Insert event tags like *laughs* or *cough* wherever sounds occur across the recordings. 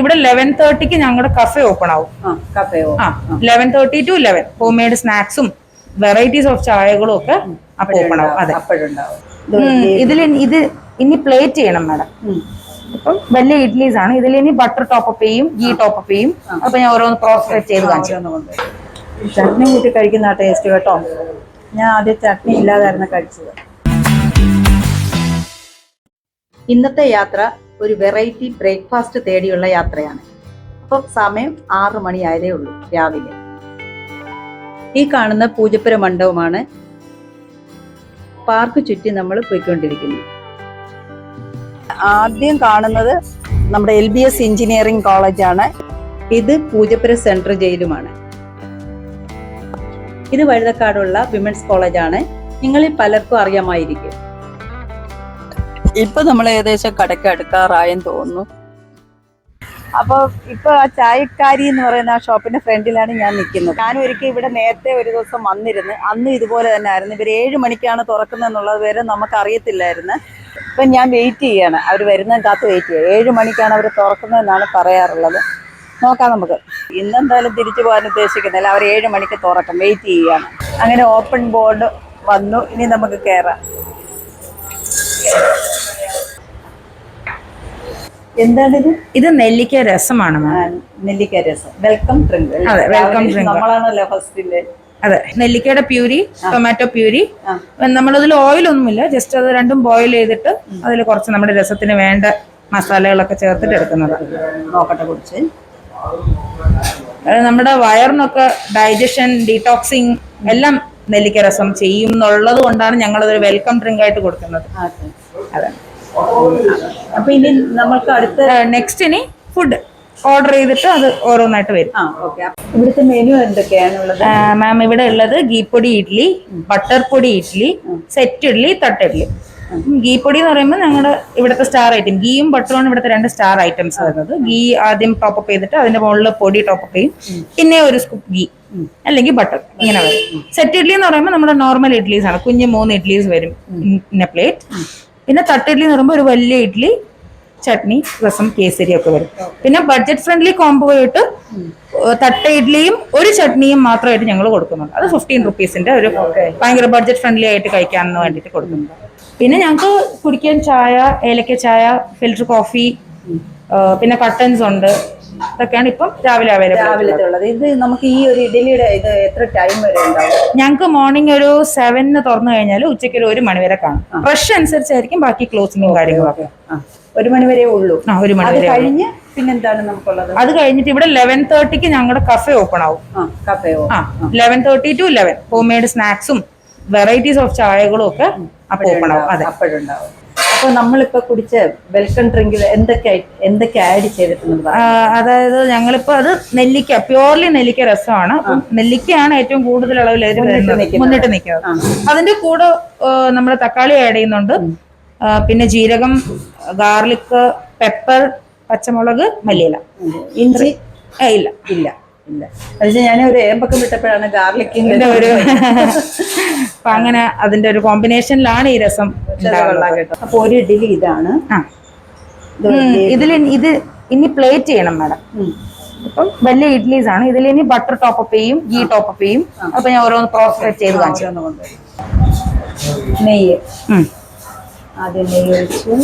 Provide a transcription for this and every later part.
ഇവിടെ ലെവൻ തേർട്ടിക്ക് ഞങ്ങളുടെ കഫേ ഓപ്പൺ ആവും. ആ eleven thirty two eleven home made സ്നാക്സും വെറൈറ്റീസ് ഓഫ് ചായകളും ഒക്കെ അപ്പൊ ഓപ്പൺ ആവും. അതെ. ഇതിൽ ഇത് ഇനി പ്ലേറ്റ് ചെയ്യണം മാഡം ഇപ്പം വലിയ ഇഡ്ലീസ് ആണ്. ഇതിൽ ഇനി ബട്ടർ ടോപ്പ് അപ്പ് ചെയ്യും ഗീ ടോപ്പ് അപ്പ് ചെയ്യും. അപ്പൊ ഞാൻ ഓരോന്ന് പ്രോസസ് ചെയ്ത് കാണിച്ചു ചട്നി കൂട്ടി കഴിക്കുന്ന ടേസ്റ്റ് കേട്ടോ. ഞാൻ ആദ്യം ചട്നി ഇല്ലാതായിരുന്നു കഴിച്ചത്. ഇന്നത്തെ യാത്ര ഒരു വെറൈറ്റി ബ്രേക്ക്ഫാസ്റ്റ് തേടിയുള്ള യാത്രയാണ്. അപ്പം സമയം ആറു മണിയായതേ ഉള്ളൂ രാവിലെ. ഈ കാണുന്ന പൂജപ്പുര മണ്ഡപമാണ് പാർക്ക് ചുറ്റി നമ്മൾ പോയിക്കൊണ്ടിരിക്കുന്നു ആദ്യം കാണുന്നത് നമ്മുടെ എൽ ബി എസ് എഞ്ചിനീയറിംഗ് കോളേജാണ്. ഇത് പൂജപ്പുര സെൻട്രൽ ജയിലുമാണ്. ഇത് വഴുതക്കാടുള്ള വിമൻസ് കോളേജാണ്. നിങ്ങളിൽ പലർക്കും അറിയാമായിരിക്കും. ഇപ്പൊ നമ്മൾ ഏകദേശം കടക്ക് അടുക്കാറായെന്ന് തോന്നുന്നു. അപ്പൊ ഇപ്പൊ ആ ചായക്കാരി എന്ന് പറയുന്ന ആ ഷോപ്പിന്റെ ഫ്രണ്ടിലാണ് ഞാൻ നിൽക്കുന്നത്. ഞാൻ ഒരിക്കൽ ഇവിടെ നേരത്തെ ഒരു ദിവസം വന്നിരുന്നു അന്ന് ഇതുപോലെ തന്നെ ആയിരുന്നു. ഇവർ ഏഴ് മണിക്കാണ് തുറക്കുന്നത് എന്നുള്ളത് വരെ നമുക്ക് അറിയത്തില്ലായിരുന്നു. ഇപ്പൊ ഞാൻ വെയിറ്റ് ചെയ്യാണ്. അവർ വരുന്ന കാത്ത് വെയിറ്റ് ചെയ്യുക ഏഴ് മണിക്കാണ് അവർ തുറക്കുന്നതെന്നാണ് പറയാറുള്ളത്. നോക്കാം നമുക്ക്. ഇന്നെന്തായാലും തിരിച്ചു പോകാൻ ഉദ്ദേശിക്കുന്നില്ല. അവർ ഏഴ് മണിക്ക് തുറക്കും. വെയിറ്റ് ചെയ്യുകയാണ് അങ്ങനെ ഓപ്പൺ ബോർഡ് വന്നു. ഇനി നമുക്ക് കയറാം എന്താണിത്? ഇത് നെല്ലിക്ക രസമാണ് നെല്ലിക്ക രസം. Welcome drink. അതെ, വെൽക്കം ഡ്രിങ്ക്. നമ്മളാണല്ലോ ഫസ്റ്റിൽ അതെ നെല്ലിക്കയുടെ പ്യൂരി ടൊമാറ്റോ പ്യൂരി. നമ്മളതിൽ ഓയിൽ ഒന്നുമില്ല ജസ്റ്റ് അത് രണ്ടും ബോയിൽ ചെയ്തിട്ട് അതിൽ കുറച്ച് നമ്മുടെ രസത്തിന് വേണ്ട മസാലകളൊക്കെ ചേർത്തിട്ട് എടുക്കുന്നത്. നോക്കട്ടെ കുറിച്ച് നമ്മുടെ വയറിനൊക്കെ ഡൈജഷൻ ഡീടോക്സിങ് എല്ലാം നെല്ലിക്ക രസം ചെയ്യും എന്നുള്ളത് കൊണ്ടാണ് ഞങ്ങളതൊരു വെൽക്കം ഡ്രിങ്ക് ആയിട്ട് കൊടുക്കുന്നത്. അതെ. അപ്പൊ ഇനി നമ്മൾക്ക് അടുത്ത നെക്സ്റ്റ് ഇനി ഫുഡ് ഓർഡർ ചെയ്തിട്ട് അത് ഓരോന്നായിട്ട് വരും. ഇവിടുത്തെ മെനു എന്തൊക്കെയാണുള്ളത് മാം ഇവിടെ ഉള്ളത് ഗീപ്പൊടി ഇഡ്ഡലി ബട്ടർ പൊടി ഇഡ്ഡലി സെറ്റ് ഇഡ്ഡലി തട്ട ഇഡ്ലി. ഗീപ്പൊടി എന്ന് പറയുമ്പോൾ ഞങ്ങളുടെ ഇവിടുത്തെ സ്റ്റാർ ഐറ്റം ഗീയും ബട്ടറുമാണ് ഇവിടുത്തെ രണ്ട് സ്റ്റാർ ഐറ്റംസ് വരുന്നത് ഗീ ആദ്യം ടോപ്പ് ചെയ്തിട്ട് അതിന്റെ മുകളിൽ പൊടി ടോപ്പ് അപ്പ് ചെയ്യും. പിന്നെ ഒരു സ്കൂപ്പ് ഗീ അല്ലെങ്കിൽ ബട്ടർ ഇങ്ങനെ വരും. സെറ്റ് ഇഡ്ഡലി എന്ന് പറയുമ്പോൾ നമ്മുടെ നോർമൽ ഇഡ്ഡലീസ് ആണ്. കുഞ്ഞ് മൂന്ന് ഇഡ്ഡലീസ് വരും ഇന്ന പ്ലേറ്റ് പിന്നെ തട്ട് ഇഡ്ഡലി എന്ന് പറയുമ്പോൾ ഒരു വലിയ ഇഡ്ഡലി ചട്നി രസം കേസരി ഒക്കെ വരും. പിന്നെ ബഡ്ജറ്റ് ഫ്രണ്ട്ലി കോംബോ ആയിട്ട് തട്ട ഇഡ്ഡലിയും ഒരു ചട്നിയും മാത്രമായിട്ട് ഞങ്ങൾ കൊടുക്കുന്നുണ്ട്. അത് ഫിഫ്റ്റീൻ റുപ്പീസിന്റെ ഒരു ഭയങ്കര ബഡ്ജറ്റ് ഫ്രണ്ട്ലി ആയിട്ട് കഴിക്കാൻ വേണ്ടിയിട്ട് കൊടുക്കുന്നുണ്ട്. പിന്നെ ഞങ്ങൾക്ക് കുടിക്കാൻ ചായ ഏലക്ക ചായ ഫിൽറ്റർ കോഫി പിന്നെ കട്ടൻസ് ഉണ്ട്. ഇതൊക്കെയാണ് ഇപ്പം രാവിലെ അവൈലബിൾ രാവിലത്തെ ഉള്ളത് ഇത് നമുക്ക് ഈ ഒരു ഇഡലിയുടെ ഇത് എത്ര ടൈം വരെ ഉണ്ടാവും? ഞങ്ങൾക്ക് മോർണിംഗ് ഒരു സെവനിന് തുറന്നു കഴിഞ്ഞാൽ ഉച്ചയ്ക്ക് ഒരു ഒരു മണി വരെ കാണും. ഫ്രഷ് അനുസരിച്ചായിരിക്കും ബാക്കി ക്ലോസിങ്ങും കാര്യങ്ങളൊക്കെ ഒക്കെ. ഒരു മണി വരെ ഉള്ളൂ. ആ ഒരു മണി വരെ കഴിഞ്ഞ് പിന്നെന്താണ് നമുക്കുള്ളത്? അത് കഴിഞ്ഞിട്ട് ഇവിടെ ലെവൻ തേർട്ടിക്ക് ഞങ്ങളുടെ കഫേ ഓപ്പൺ ആവും. ആ കഫയോ ആ eleven thirty two eleven home made സ്നാക്സും വെറൈറ്റീസ് ഓഫ് ചായകളും ഒക്കെ അപ്പോൾ ഓപ്പൺ ആവും. അതെ. അപ്പോഴുണ്ടാവും. അപ്പൊ നമ്മളിപ്പോ കുടിച്ച വെൽക്കം ഡ്രിങ്കിൽ എന്തൊക്കെ എന്തൊക്കെ ആഡ് ചെയ്തിട്ടുണ്ട് അതായത് ഞങ്ങളിപ്പോ അത് നെല്ലിക്ക പ്യോർലി നെല്ലിക്ക രസമാണ്. നെല്ലിക്കയാണ് ഏറ്റവും കൂടുതൽ അളവിൽ. മുന്നിട്ട് നിൽക്കുന്നത്. അതിന്റെ കൂടെ നമ്മൾ തക്കാളി ആഡ് ചെയ്യുന്നുണ്ട്. പിന്നെ ജീരകം ഗാർലിക് പെപ്പർ പച്ചമുളക് മല്ലിയില. ഇഞ്ചി? ഇല്ല. ഇല്ല. ഇല്ല. അത് ഞാൻ ഒരു ഏമ്പൊക്കെ വിട്ടപ്പോഴാണ് ഗാർലിക്കിന്റെ ഒരു അപ്പൊ അങ്ങനെ അതിന്റെ ഒരു കോമ്പിനേഷനിലാണ് ഈ രസം. അപ്പൊ ഒരു ഇഡ്ഡലി ഇതാണ്. ഇതിൽ ഇത് ഇനി പ്ലേറ്റ് ചെയ്യണം മാഡം. ഇപ്പം വലിയ ഇഡ്ലീസ് ആണ്. ഇതിൽ ഇനി ബട്ടർ ടോപ്പ് അപ്പ് ചെയ്യും ഗീ ടോപ്പ് അപ്പ് ചെയ്യും. അപ്പൊ ഞാൻ ഓരോന്ന് പ്രോസസ് ചെയ്ത് കാണിച്ചു. നെയ്യ്. ആദ്യം നെയ്യ് ഒഴിച്ചു.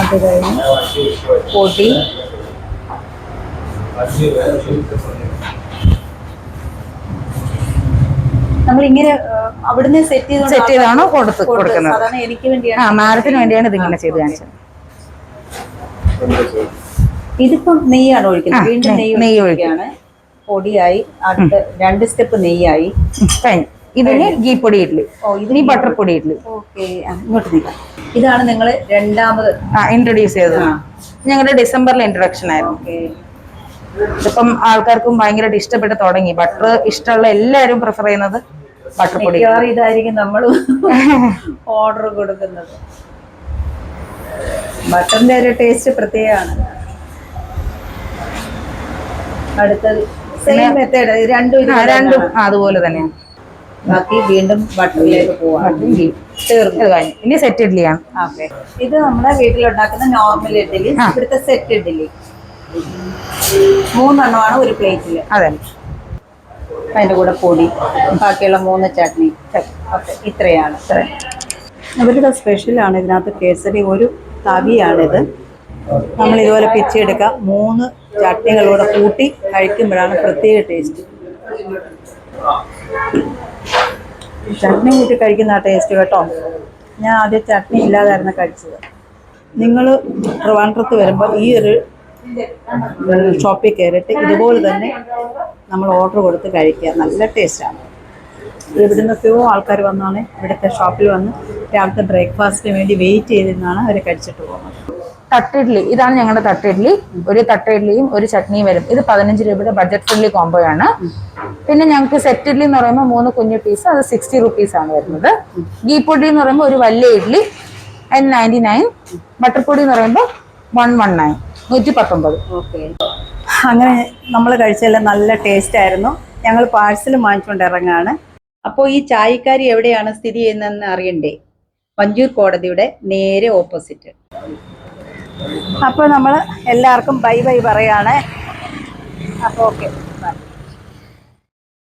അത് കഴിഞ്ഞ് പൊടി. നമ്മൾ ഇങ്ങനെ അവിടുന്ന് സെറ്റ് ചെയ്ത് സെറ്റ് ചെയ്താണോ കൊടുത്ത് കൊടുക്കുന്നത്? എനിക്ക് ആ വേണ്ടിയാണ് മാഡത്തിന് വേണ്ടിയാണ് ഇതിങ്ങനെ ചെയ്ത് കാണിച്ചത്. ഇതിപ്പം നെയ്യാണ് ഒഴിക്കുന്നത്. വീണ്ടും നെയ്യ് നെയ്യ് ഒഴിക്കും. ഒഴിക്കുകയാണ് പൊടിയായി അടുത്ത രണ്ട് സ്റ്റെപ്പ് നെയ്യായി. കഴിഞ്ഞു. ഇതിന് ഗീ പൊടി ഇഡ്ലി. ഇനി ബട്ടർ പൊടി ഇഡ്ലി. ഇങ്ങോട്ട് നീക്കാം ഇതാണ് നിങ്ങൾ രണ്ടാമത്. ആ ഇൻട്രൊഡ്യൂസ് ചെയ്തത്. ഞങ്ങളുടെ ഡിസംബറിൽ ഇൻട്രൊഡക്ഷൻ ആയിരുന്നു. ഇതിപ്പം ആൾക്കാർക്കും ഭയങ്കരമായിട്ട് ഇഷ്ടപ്പെട്ട് തുടങ്ങി. ബട്ടർ ഇഷ്ടമുള്ള എല്ലാവരും പ്രിഫർ ചെയ്യുന്നത് ബട്ടർ പൊടി ഇതായിരിക്കും നമ്മൾ ഓർഡർ *laughs* കൊടുക്കുന്നത്. ബട്ടറിന്റെ ഒരു ടേസ്റ്റ് പ്രത്യേകമാണ്. അടുത്തത് സെയിം മെത്തേഡ് രണ്ടും രണ്ടും അതുപോലെ തന്നെയാണ്. ബാക്കി വീണ്ടും ബട്ടറിലേക്ക് പോവാം. തീർന്നു. കഴിഞ്ഞു ഇനി സെറ്റ് ഇഡ്ഡലിയാണ് ഓക്കെ. ഇത് നമ്മുടെ വീട്ടിലുണ്ടാക്കുന്ന നോർമൽ ഇഡ്ഡലി. ഇവിടുത്തെ സെറ്റ് ഇഡ്ഡലി. മൂന്നെണ്ണമാണ് ഒരു പ്ലേറ്റിൽ അതെ. അതിന്റെ കൂടെ പൊടി ബാക്കിയുള്ള മൂന്ന് ചട്നി. ഓക്കെ ഇത്രയാണ്. അവരുടെ സ്പെഷ്യലാണ് ഇതിനകത്ത് കേസരി ഒരു തവിയാണിത്. നമ്മൾ ഇതുപോലെ പിച്ചെടുക്കുക മൂന്ന് ചട്നികളൂടെ കൂട്ടി കഴിക്കുമ്പോഴാണ് പ്രത്യേക ടേസ്റ്റ് ചട്നി കൂട്ടി കഴിക്കുന്ന ടേസ്റ്റ് കേട്ടോ. ഞാൻ ആദ്യം ചട്നി ഇല്ലാതായിരുന്നു കഴിച്ചത്. നിങ്ങൾ ട്രിവാൻഡ്രത്ത് വരുമ്പോൾ ഈ ഒരു ഷോപ്പിൽ കയറിയിട്ട് ഇതുപോലെ തന്നെ നമ്മൾ ഓർഡർ കൊടുത്ത് കഴിക്കുക. നല്ല ടേസ്റ്റാണ് ഇവിടുന്ന് എത്രയോ ആൾക്കാർ വന്നാണ് ഇവിടുത്തെ ഷോപ്പിൽ വന്ന് രാവിലത്തെ ബ്രേക്ക്ഫാസ്റ്റിന് വേണ്ടി വെയിറ്റ് ചെയ്തിരുന്നാണ് അവർ കഴിച്ചിട്ട് പോകുന്നത്. തട്ടിഡ്ലി. ഇതാണ് ഞങ്ങളുടെ തട്ടിഡ്ലി. ഒരു തട്ടിഡ്ലിയും ഒരു ചട്നിയും വരും. ഇത് പതിനഞ്ച് രൂപയുടെ ബഡ്ജറ്റ് ഫ്രണ്ട്ലി കോംബോ ആണ്. പിന്നെ ഞങ്ങൾക്ക് സെറ്റ് ഇഡ്ലി എന്ന് പറയുമ്പോൾ മൂന്ന് കുഞ്ഞു പീസ് അത് സിക്സ്റ്റി റുപ്പീസ് ആണ് വരുന്നത്. ഗീ പൊടി എന്ന് പറയുമ്പോൾ ഒരു വലിയ ഇഡ്ലി അതിന് നയന്റി നയൻ ബട്ടർ പൊടി എന്ന് പറയുമ്പോൾ വൺ വൺ നയൻ നൂറ്റി പത്തൊമ്പത് ഓക്കെ അങ്ങനെ നമ്മൾ കഴിച്ചെല്ലാം നല്ല ടേസ്റ്റ് ആയിരുന്നു. ഞങ്ങൾ പാഴ്സൽ വാങ്ങിച്ചുകൊണ്ട് ഇറങ്ങാണ്. അപ്പോൾ ഈ ചായക്കാരി എവിടെയാണ് സ്ഥിതി ചെയ്യുന്നതെന്ന് അറിയണ്ടേ? വഞ്ചൂർ കോടതിയുടെ നേരെ ഓപ്പോസിറ്റ് അപ്പോൾ നമ്മൾ എല്ലാവർക്കും ബൈ ബൈ പറയുകയാണേ അപ്പോൾ ഓക്കെ.